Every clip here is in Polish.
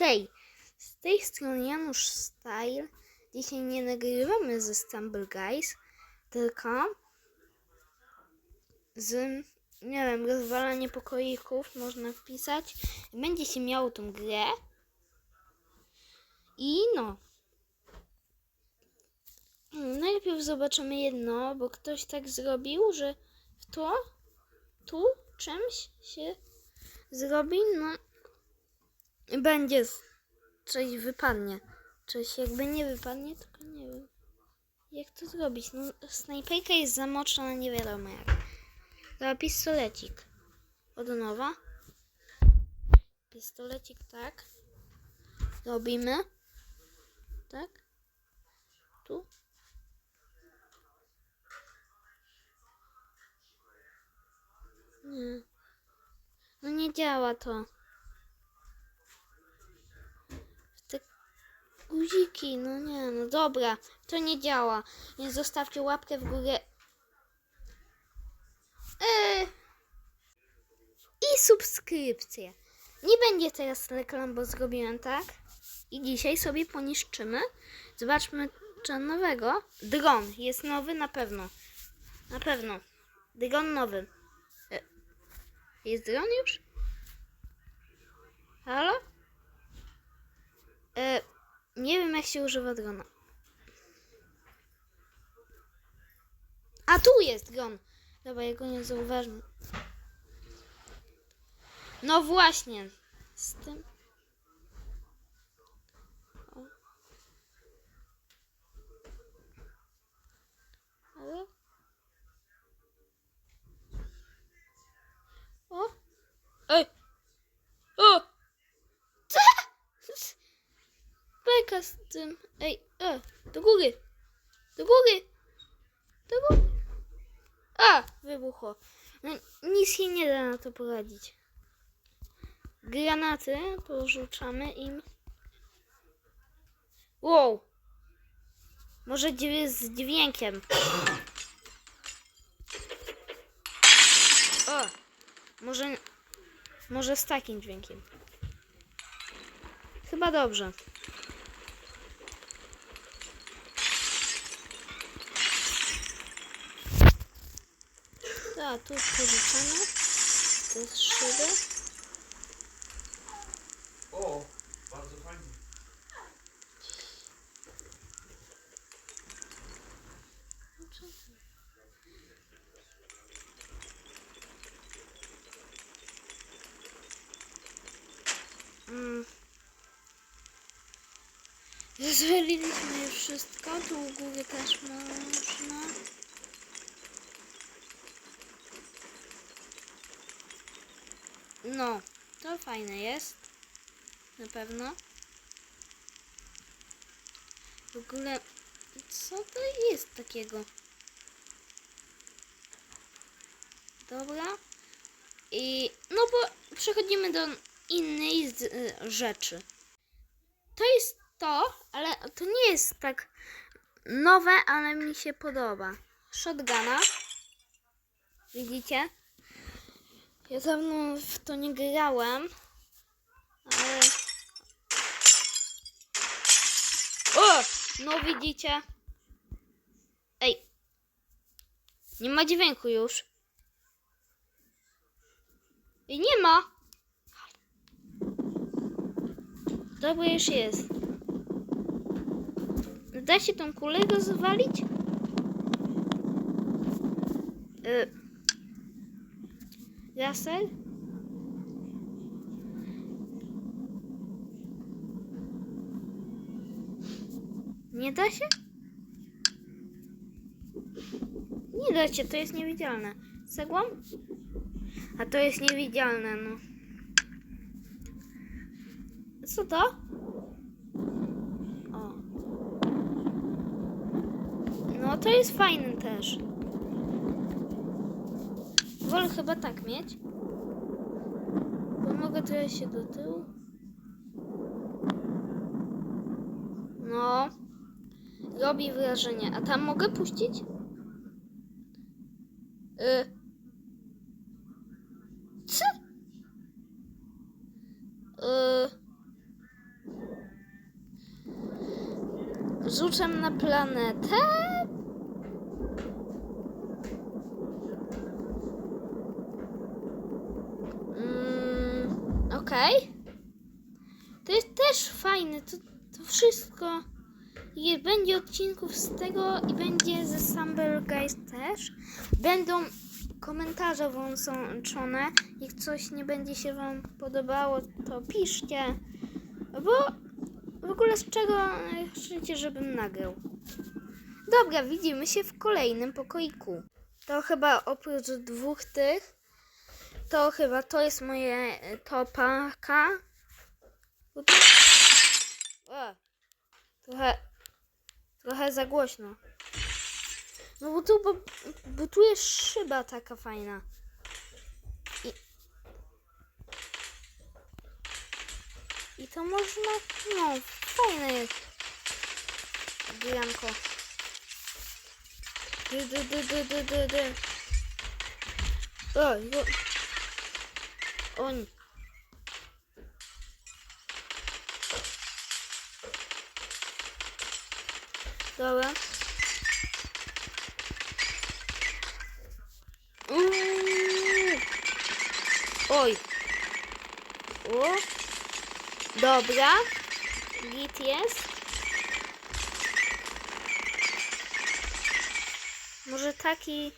Hej, z tej strony Janusz Style. Dzisiaj nie nagrywamy ze Stumble Guys, tylko z, nie wiem, rozwalanie pokoików można wpisać. Będzie się miało tą grę. I no. Najpierw zobaczymy jedno, bo ktoś tak zrobił, że w to, tu czymś się zrobi, no będzie coś wypadnie. Coś jakby nie wypadnie, tylko nie wiem. Jak to zrobić? No, snajperka jest zamoczona, nie wiadomo jak. Dobra, pistolecik. Od nowa. Pistolecik, tak. Robimy. Tak. Tu. Nie. No nie działa to. Guziki, no nie, no dobra, to nie działa. Więc zostawcie łapkę w górę. Eee. I subskrypcję. Nie będzie teraz reklam, bo zrobiłem tak. I dzisiaj sobie poniszczymy. Zobaczmy, co nowego. Dron jest nowy na pewno. Na pewno. Dron nowy. E, Jest dron już? Halo? E, nie wiem, jak się używa drona. A tu jest dron. Dobra, ja go nie zauważam. No właśnie. Z tym. O. Halo? O! Ej! O! Co? Beka z tym. Ej, e, do góry. Do góry. Do góry. A, wybuchło. No, nic się nie da na to poradzić. Granaty porzucamy im. Wow. Może z dźwiękiem. O, może, może z takim dźwiękiem. Chyba dobrze. Tak, tu porzucamy. To jest szyby. O, bardzo fajnie. Mm. Zrobiliśmy już wszystko. Tu u góry też można. No, to fajne jest. Na pewno. W ogóle, co to jest takiego? Dobra. I, no bo przechodzimy do innej z, y, rzeczy. To jest to, ale to nie jest tak nowe, ale mi się podoba. Shotguna. Widzicie? Ja dawno w to nie grałem, ale... O! No widzicie? Ej! Nie ma dźwięku już. I nie ma! Dobra, już jest. Da się tą kulę rozwalić? Y Laser? Nie da się? Nie da się, to jest niewidzialne. Cegłą? A to jest niewidzialne, no. Co to? O. No to jest fajne też. Wolę chyba tak mieć. Bo mogę trochę się do tyłu. No. Robi wrażenie. A tam mogę puścić? Y Co? Y. Rzucam na planetę? To, to wszystko. I będzie odcinków z tego i będzie ze Stumble Guys też. Będą komentarze włączone. Jak coś nie będzie się Wam podobało, to piszcie. Bo w ogóle z czego chcecie, żebym nagrał? Dobra, widzimy się w kolejnym pokoiku. To chyba oprócz dwóch tych, to chyba to jest moje e, topaka. O, trochę, trochę za głośno. No bo tu, bo, bo tu jest szyba taka fajna. I, I to można, no, fajne jest. Granko. Dy, dy, dy, dy, dy, dy, dy. Oj, o. On. Dobra. Oj. O. Dobra. Git jest. Może taki...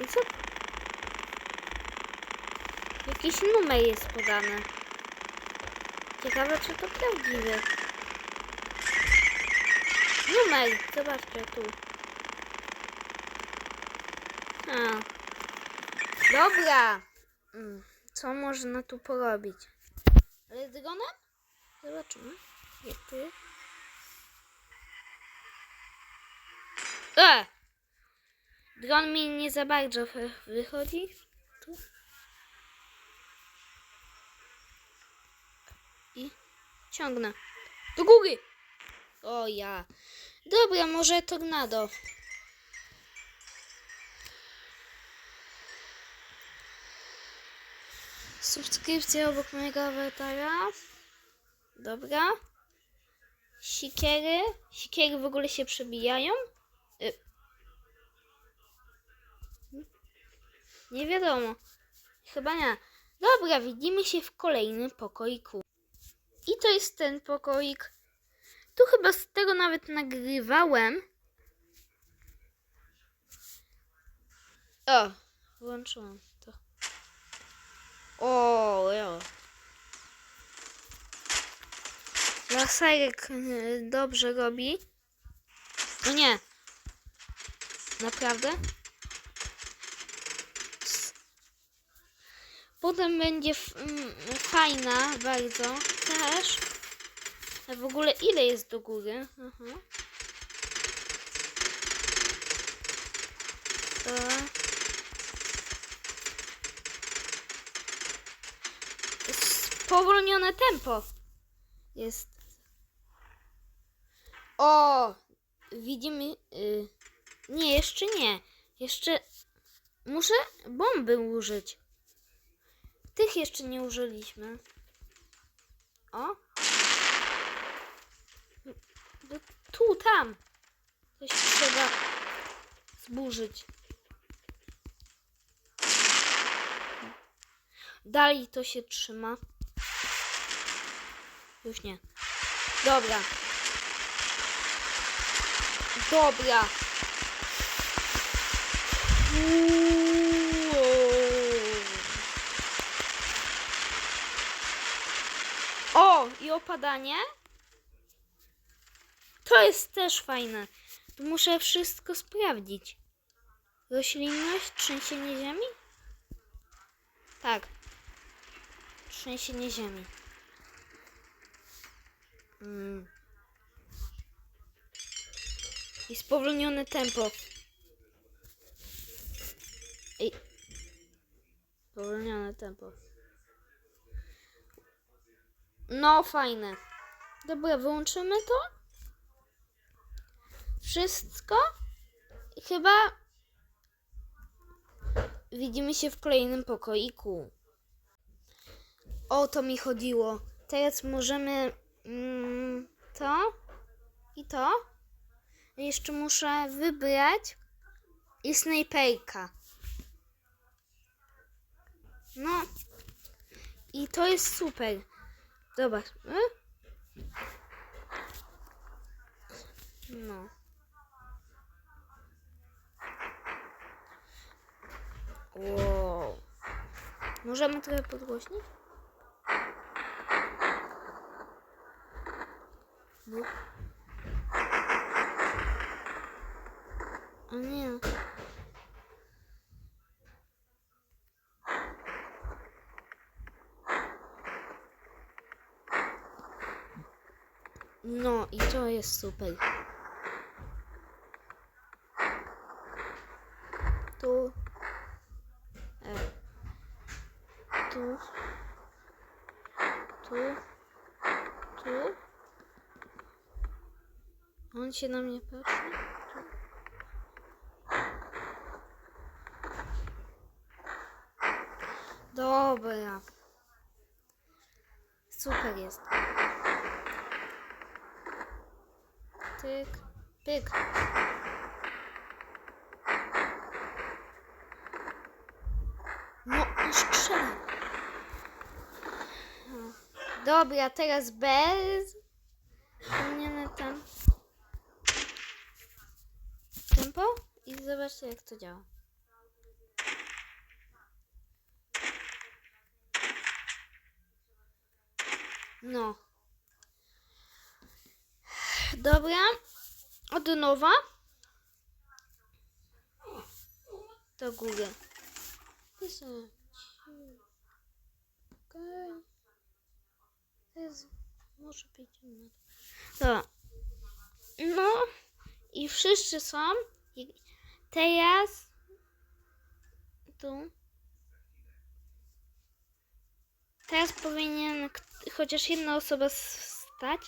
I co? Jakiś numer jest podany. Ciekawe, czy to prawdziwy. Numer, zobaczcie tu. A. Dobra. Mm, Co można tu porobić? Ale z dronem? Zobaczymy. Jak tu jest? E! Dron mi nie za bardzo wy- wychodzi. Tu. I ciągnę. Do góry! O ja. Dobra, może tornado. Subskrypcja obok mojego awatara. Dobra. Sikiery. Sikiery w ogóle się przebijają. Y. Nie wiadomo. Chyba nie. Dobra, widzimy się w kolejnym pokoiku. I to jest ten pokoik. Tu chyba z tego nawet nagrywałem. O, włączyłam to. O, jo. Laserek y, dobrze robi. No nie. Naprawdę? Potem będzie mm, fajna bardzo też. A w ogóle ile jest do góry? Aha. Dobra. Spowolnione tempo jest. O! Widzimy. Y, nie, jeszcze nie. Jeszcze muszę bomby użyć. Tych jeszcze nie użyliśmy. O! Bo tu, tam. Coś trzeba zburzyć. Dalej to się trzyma. Już nie. Dobra. Dobra. O, i opadanie. To jest też fajne. Muszę wszystko sprawdzić. Roślinność, trzęsienie ziemi? Tak. Trzęsienie ziemi. Mm. I spowolnione tempo. Ej. Spowolnione tempo. No, fajne. Dobra, wyłączymy to. Wszystko. Chyba widzimy się w kolejnym pokoiku. O to mi chodziło. Teraz możemy mm, to i to. Jeszcze muszę wybrać i snajperka. No i to jest super. Zobacz. y? No. Wow. Możemy trochę podgłośnić? No. O nie. No i to jest super. Tu. E. Tu. Tu. Tu. On się na mnie patrzy. Dobra. Super jest. Tyk, tyk. No, strzelam. No. Dobra, teraz bez. Powinienem tam. Tempo i zobaczcie jak to działa. No. Dobra. Od nowa. Do góry. Okej. To jest... Może być inne. Dobra. No. I wszyscy są. Teraz... Tu. Teraz powinien chociaż jedna osoba s- stać.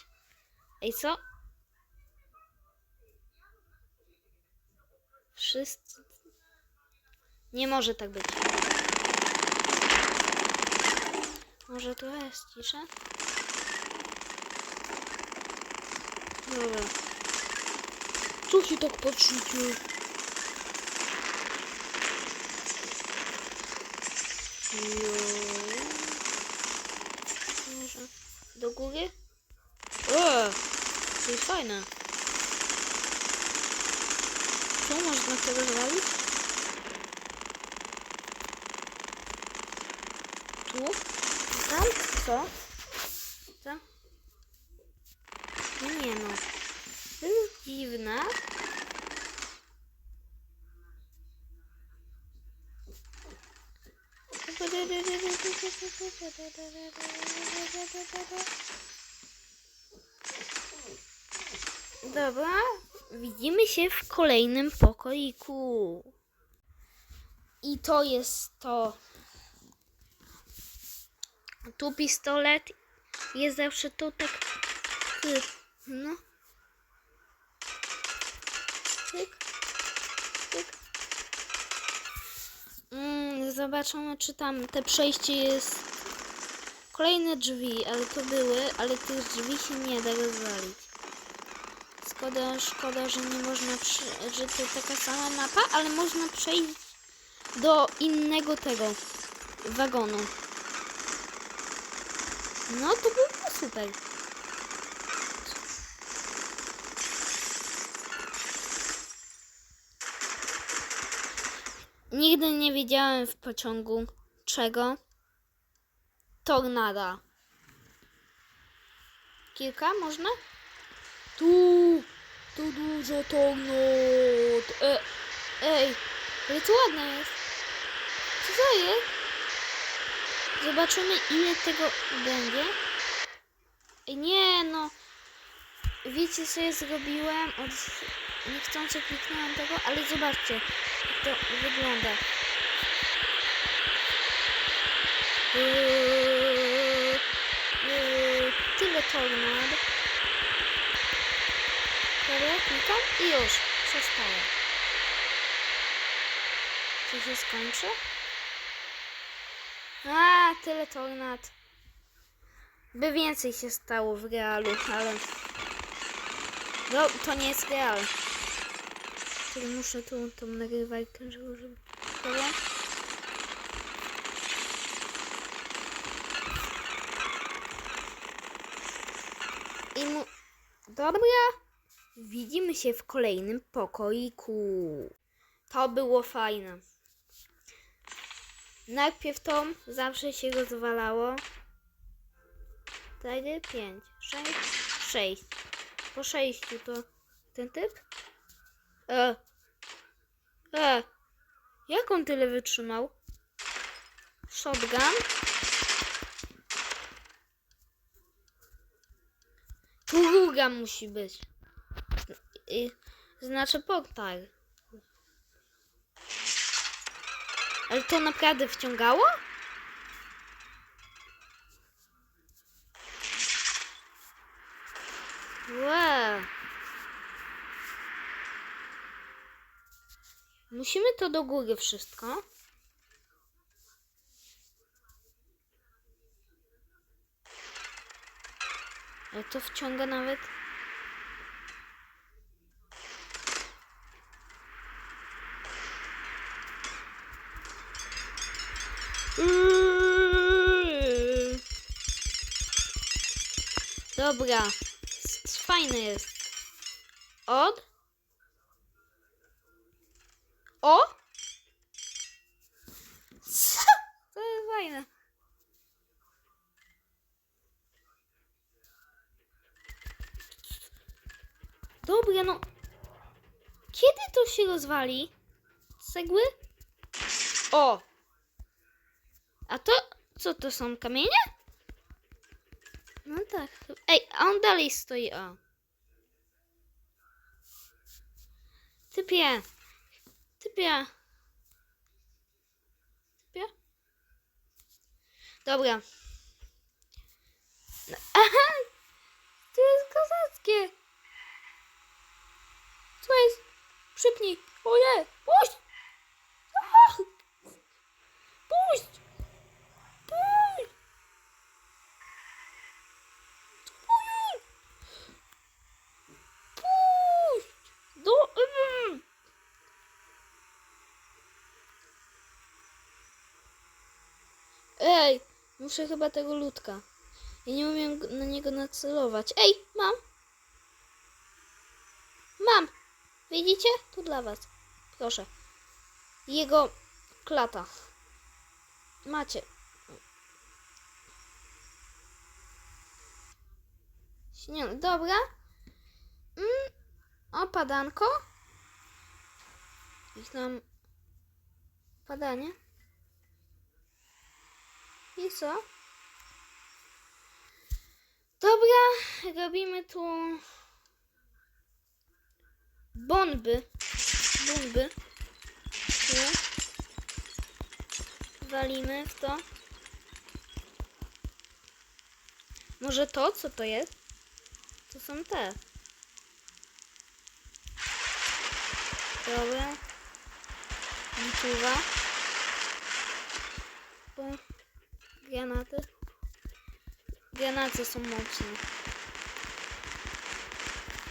Ej, co? Wszyscy. Nie może tak być. Może trochę jest cisza? Dobra. Co się tak patrzycie? Jo. Może do góry? O, to jest fajne. Co można tego zrobić? Tu? Tam? Co? Co? No nie no. To jest dziwne. Dobra, widzimy się w kolejnym pokoiku. I to jest to. Tu pistolet jest zawsze tu tak. No. Tyk. Tyk. Mm, zobaczymy, czy tam te przejście jest. Kolejne drzwi, ale to były, ale tych drzwi się nie da rozwalić. Szkoda, szkoda, że nie można, przy, że to taka sama mapa, ale można przejść do innego tego wagonu. No to by było super. Nigdy nie widziałem w pociągu czego. Tornada. Kilka można? Tu, tu dużo tornad. E, ej, ale to ładne jest. Co to jest? Zobaczymy ile tego będzie. Nie no. Wiecie co ja zrobiłem? Od... Niechcący kliknąłem tego, ale zobaczcie jak to wygląda. Yy, yy, tyle tornad. Dobra, klikam i już. Przestało. Czy się skończy? A, tyle tornad. By więcej się stało w realu, ale No, to nie jest real. Czyli muszę tu tą nagrywajkę, żeby... żeby... Dobra. I mu... Dobra. Widzimy się w kolejnym pokoiku. To było fajne. Najpierw to zawsze się rozwalało. 4, 5, 6, 6. Po 6 to ten typ? E. E. Jak on tyle wytrzymał? Shotgun. Druga musi być. I, znaczy portal. Ale to naprawdę wciągało? Wow. Musimy to do góry wszystko. Ale to wciąga nawet. Dobra. Fajne jest. Od. O! Co? To jest fajne. Dobra, no. Kiedy to się rozwali? Cegły? O! A to, co to są kamienie? Tak. Ej, a on dalej stoi, o. Typie. Typie. Typie. Dobra. No, Aha! To jest kozackie. Co jest? Przypnij. O nie! Puść! Ach! Puść! Puść! Puść! Puść! Do... Mm. Ej, muszę chyba tego ludka. Ja nie umiem na niego nacelować. Ej, mam! Mam! Widzicie? Tu dla was. Proszę. Jego klata. Macie. Śnią. Dobra. Mm. Opadanko. Ich nam padanie. I co? Dobra, robimy tu bomby. Bomby. Tu. Walimy w to. Może to, co to jest? To są te. Dobra. Wyczuwa. Bo Granaty. Granaty są mocne.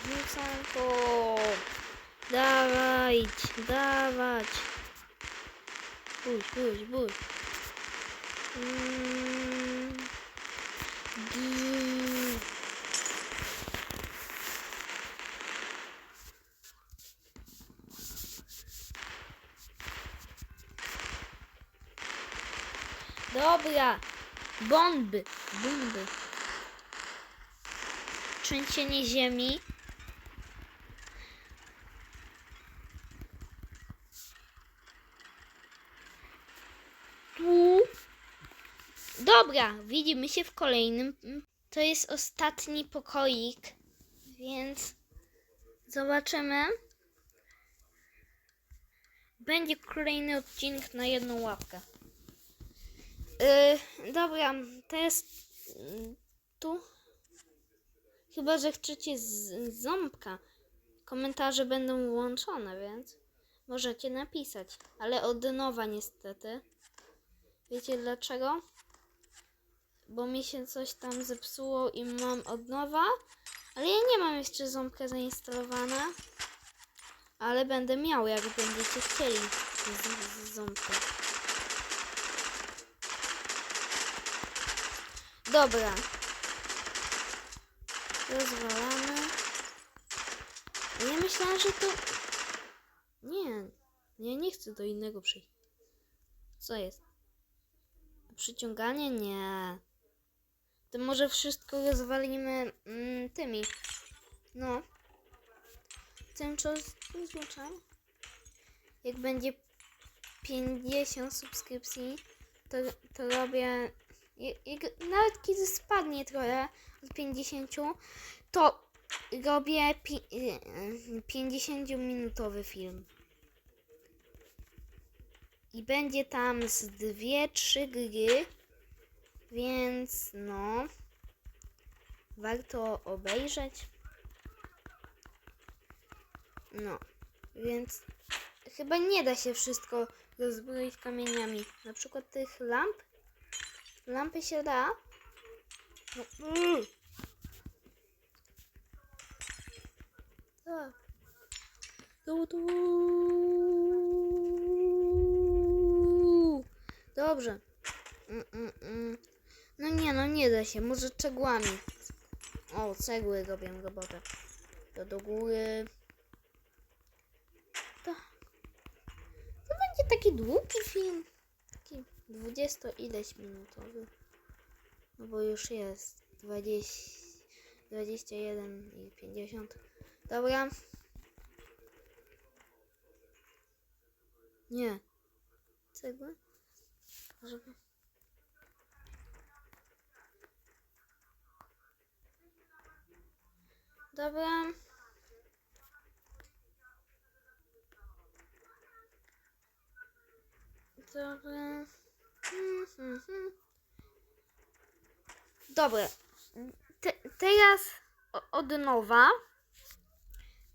Rzucam to. Dawaj, dawać. Buź, buź, buź. Mm. Dobra. Bomby. Bomby. Trzęsienie ziemi. Tu. Dobra, widzimy się w kolejnym. To jest ostatni pokoik, więc zobaczymy. Będzie kolejny odcinek na jedną łapkę. Yy, dobra, to jest yy, tu. Chyba, że chcecie z ząbka. Komentarze będą włączone, więc możecie napisać. Ale od nowa niestety. Wiecie dlaczego? Bo mi się coś tam zepsuło i mam od nowa. Ale ja nie mam jeszcze ząbka zainstalowana. Ale będę miał, jak będziecie chcieli z, z ząbka. Dobra. Rozwalamy. Ja myślałam, że to... Nie. Ja nie chcę do innego przyjść. Co jest? Przyciąganie? Nie. To może wszystko rozwalimy mm, tymi. No. Czas zliczam. Jak będzie 50 subskrypcji, to, to robię. Jak, nawet kiedy spadnie trochę od 50, to robię pi, y, 50-minutowy film. I będzie tam z dwie, trzy gry. Więc no. Warto obejrzeć. No. Więc chyba nie da się wszystko rozbroić kamieniami. Na przykład tych lamp. Lampy się da. Mm. Tak. Tu, tu. Dobrze. Mm, mm, mm. No nie, no nie da się. Może cegłami. O, cegły robię robotę. To do góry. To, to będzie taki długi film. Taki 20 ileś minutowy. No bo już jest 20, 21 i 50. Dobra. Nie. Cegły? Żeby... Dobra. Dobra. Dobra. Te, teraz od nowa.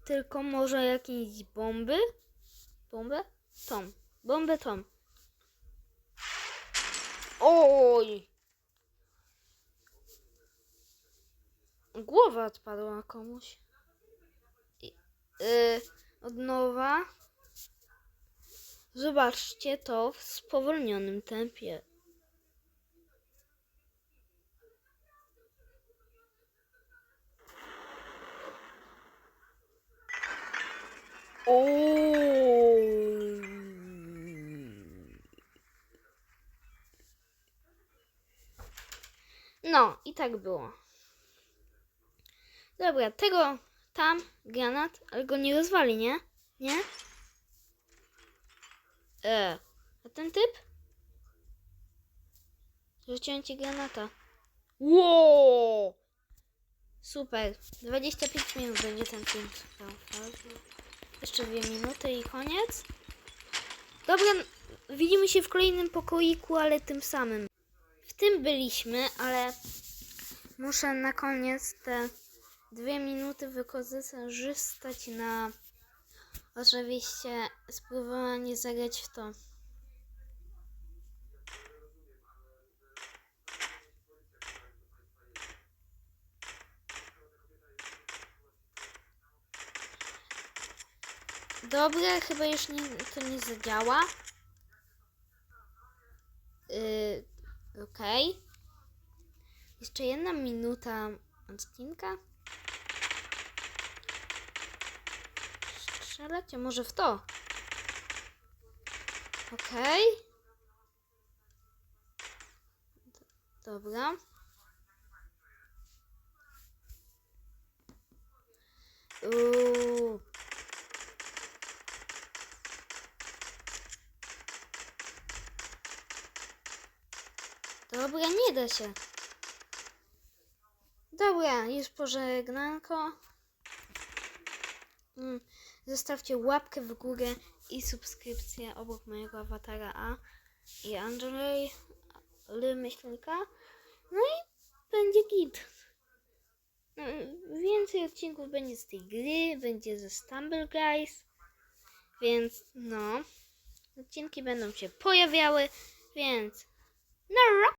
Tylko może jakieś bomby? Bombę? Tom. Bombę Tom. Oj! Głowa odpadła komuś. I- y, od nowa. Zobaczcie to w spowolnionym tempie. No, i tak było. Dobra, tego tam granat, ale go nie rozwali, nie? Nie? E, a ten typ? Rzuciłem ci granata. Wow! Super. 25 minut będzie ten film trwał. Jeszcze dwie minuty i koniec. Dobra, widzimy się w kolejnym pokoiku, ale tym samym. W tym byliśmy, ale muszę na koniec te dwie minuty wykorzystać na oczywiście spróbowanie zagrać w to. Dobra, chyba już nie, to nie zadziała. Yy, Okej. Jeszcze jedna minuta odcinka. Strzelać, a może w to? Okej. D- Dobra. Uuu. Dobra, nie da się. Dobra, już pożegnanko. Mm, Zostawcie łapkę w górę i subskrypcję obok mojego awatara A i Andrzej Ly Myślnika. No i będzie git. No, więcej odcinków będzie z tej gry, będzie ze Stumble Guys, więc no, odcinki będą się pojawiały, więc no